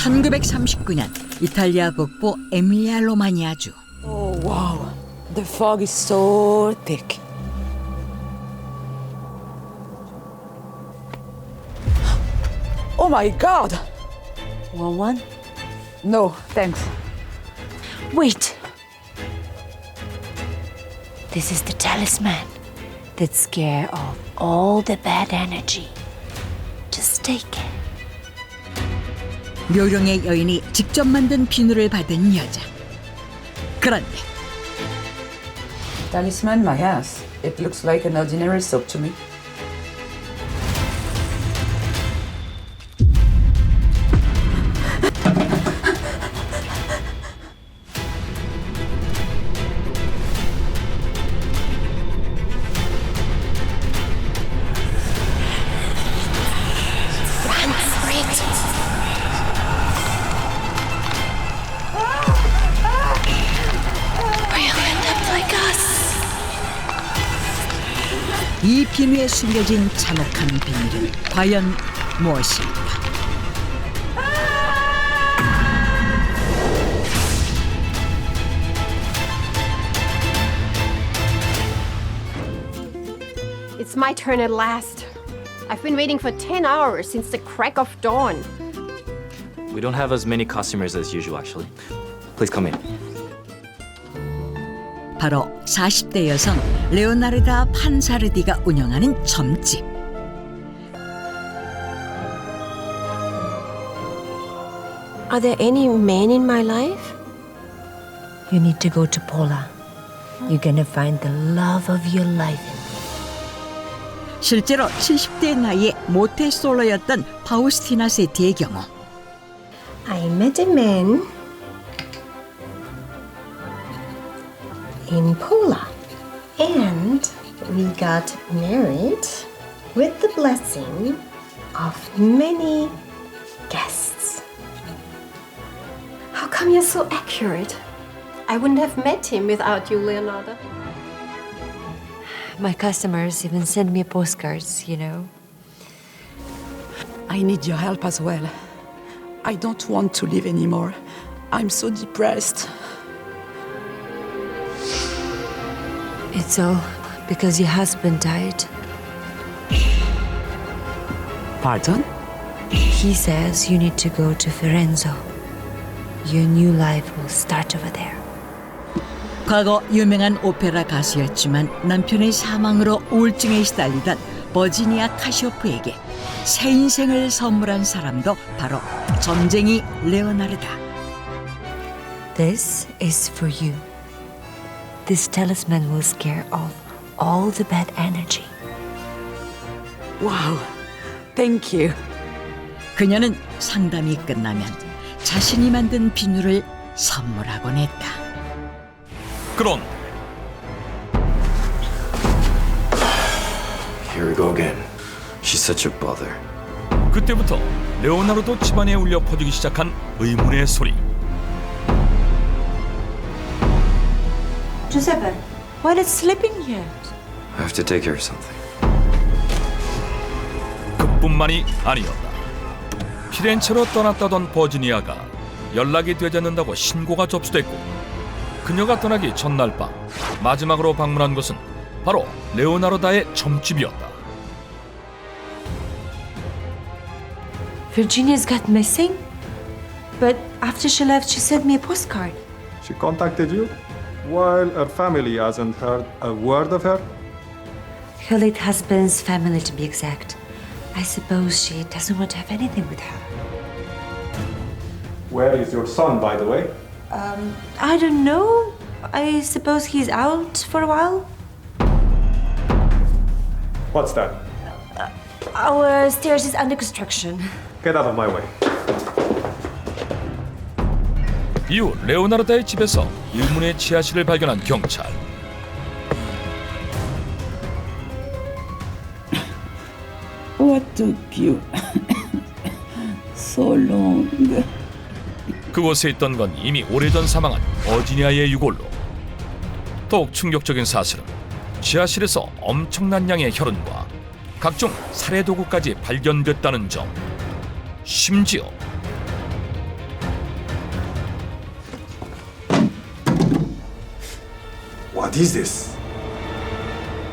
1939년 이탈리아 북부 에밀리아 로마니아주 Oh, wow. The fog is so thick. Oh my god! Want one? No, thanks. Wait. This is the talisman that scare off all the bad energy. Just take it. 묘령의 여인이 직접 만든 비누를 받은 여자. 그런데 Talisman, my ass. It looks like an ordinary soap to me. 이 비누에 숨겨진 잔혹한 비밀은 과연 무엇일까? It's my turn at last. I've been waiting for 10 hours since the crack of dawn. We don't have as many customers as usual, actually. Please come in. 바로 40대 여성 레오나르다 판사르디가 운영하는 점집. Are there any men in my life? You need to go to Pola. You're gonna find the love of your life. 실제로 70대 나이에 모태솔로였던 파우스티나 세티의 경우 I met a man in Pola and we got married with the blessing of many guests. How come you're so accurate? I wouldn't have met him without you, Leonardo. My customers even send me postcards, you know. I need your help as well. I don't want to live anymore. I'm so depressed. It's all because your husband died. Pardon? He says you need to go to Firenze. Your new life will start over there. 과거 유명한 오페라 가수였지만 남편의 사망으로 우울증에 시달리던 버지니아 카시오프에게 새 인생을 선물한 사람도 바로 점쟁이 레오나르다. This is for you. This talisman will scare off all the bad energy. Wow. Thank you. 그녀는 상담이 끝나면 자신이 만든 비누를 선물하곤 했다. 그런 Here we go again. She's such a bother. 그때부터 레오나르도 집안에 울려 퍼지기 시작한 의문의 소리. Giuseppe, why not sleeping here? I have to take care of something. 그뿐만이 아니었다. 피렌체로 떠났다던 버지니아가 연락이 되지 않는다고 신고가 접수됐고 그녀가 떠나기 전날 밤 마지막으로 방문한 곳은 바로 레오나르다의 점집이었다. Virginia's got missing? But after she left, she sent me a postcard. She contacted you while her family hasn't heard a word of her? Her late husband's family, to be exact. I suppose she doesn't want to have anything with her. Where is your son, by the way? Um, I don't know. I suppose he's out for a while. What's that? Our stairs is under construction. Get out of my way. 이후 레오나르다의 집에서 의문의 지하실을 발견한 경찰. What took you so long? 그곳에 있던 건 이미 오래전 사망한 버지니아의 유골로. 더욱 충격적인 사실은 지하실에서 엄청난 양의 혈흔과 각종 살해 도구까지 발견됐다는 점. 심지어 What is this?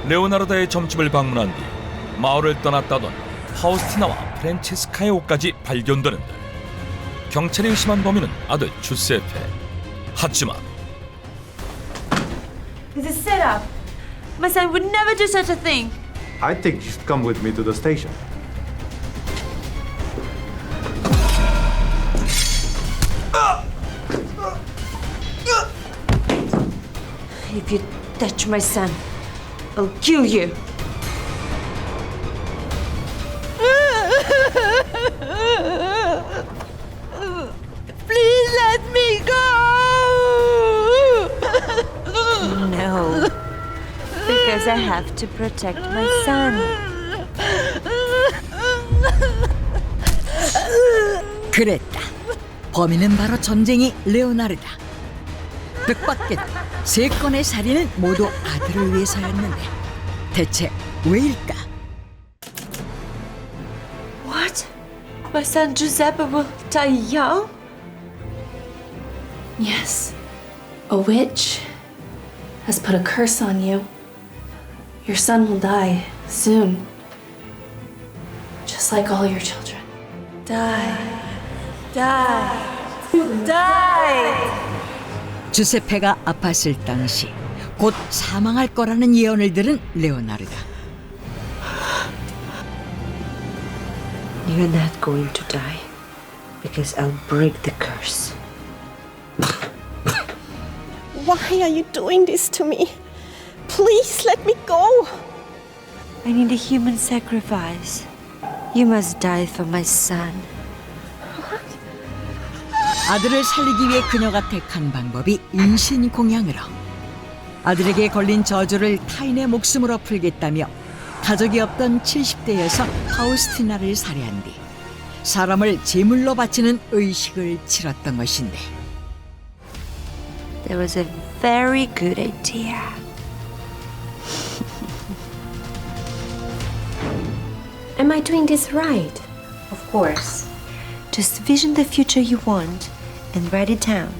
레오나르다의 점집을 방문한 뒤 마을을 떠났다던 파우스티나와 프란체스카의 옷까지 발견되는데 경찰이 의심한 범인은 아들 주세페. 하지만 It's a setup. My son would never do such a thing. I think you should come with me to the station. If you touch my son, I'll kill you. Please let me go! no. Because I have to protect my son. 그랬다. 범인은 바로 전쟁이 레오나르다. 뜻밖에도 세 건의 살인은 모두 아들을 위해서였는데 대체 왜일까? What? My son Giuseppe will die young? Yes. A witch has put a curse on you. Your son will die soon. Just like all your children. Die. Die. Die! 주세페가 아팠을 당시 곧 사망할 거라는 예언을 들은 레오나르다. You're not going to die because I'll break the curse. Why are you doing this to me? Please let me go. I need a human sacrifice. You must die for my son. 아들을 살리기 위해 그녀가 택한 방법이 인신공양으로 아들에게 걸린 저주를 타인의 목숨으로 풀겠다며 가족이 없던 70대 여성 파우스티나를 살해한 뒤 사람을 제물로 바치는 의식을 치렀던 것인데 That was a very good idea. Am I doing this right? Of course. Just vision the future you want and write it down,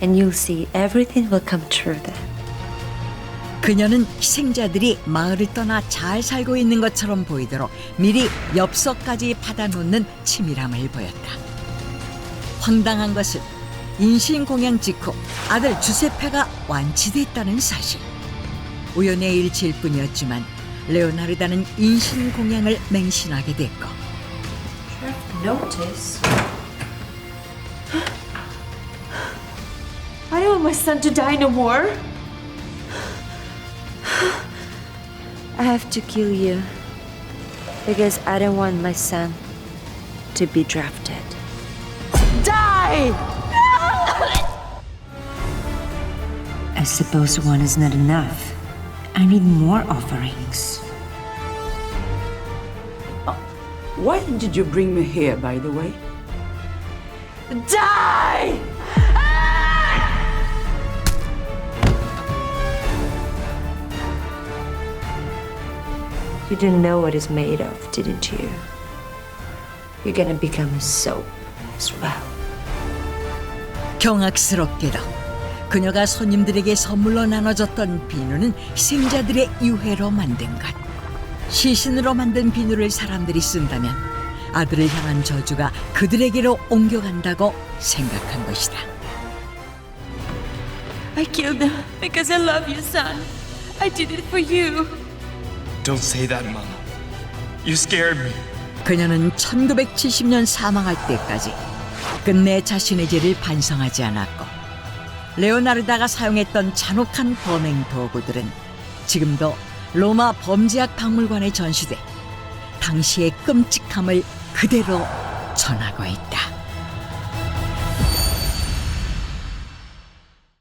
and you'll see everything will come true then. 그녀는 희생자들이 마을을 떠나 잘 살고 있는 것처럼 보이도록 미리 엽서까지 받아놓는 치밀함을 보였다. 황당한 것은 인신공양 직후 아들 주세페가 완치됐다는 사실. 우연의 일치일 뿐이었지만 레오나르다는 인신공양을 맹신하게 됐고 Notice. My son to die in a war? I have to kill you because I don't want my son to be drafted. Die! I suppose one is not enough. I need more offerings. Uh, why did you bring me here, by the way? Die! You didn't know what it's made of, didn't you? You're gonna become a soap as well. 경악스럽게도 그녀가 손님들에게 선물로 나눠줬던 비누는 희생자들의 유해로 만든 것. 시신으로 만든 비누를 사람들이 쓴다면 아들을 향한 저주가 그들에게로 옮겨간다고 생각한 것이다. I killed them because I love you, son. I did it for you. Don't say that, Mama. You scared me. 그녀는 1970년 사망할 때까지 끝내 자신의 죄를 반성하지 않았고 레오나르다가 사용했던 잔혹한 범행 도구들은 지금도 로마 범죄학 박물관에 전시돼 당시의 끔찍함을 그대로 전하고 있다.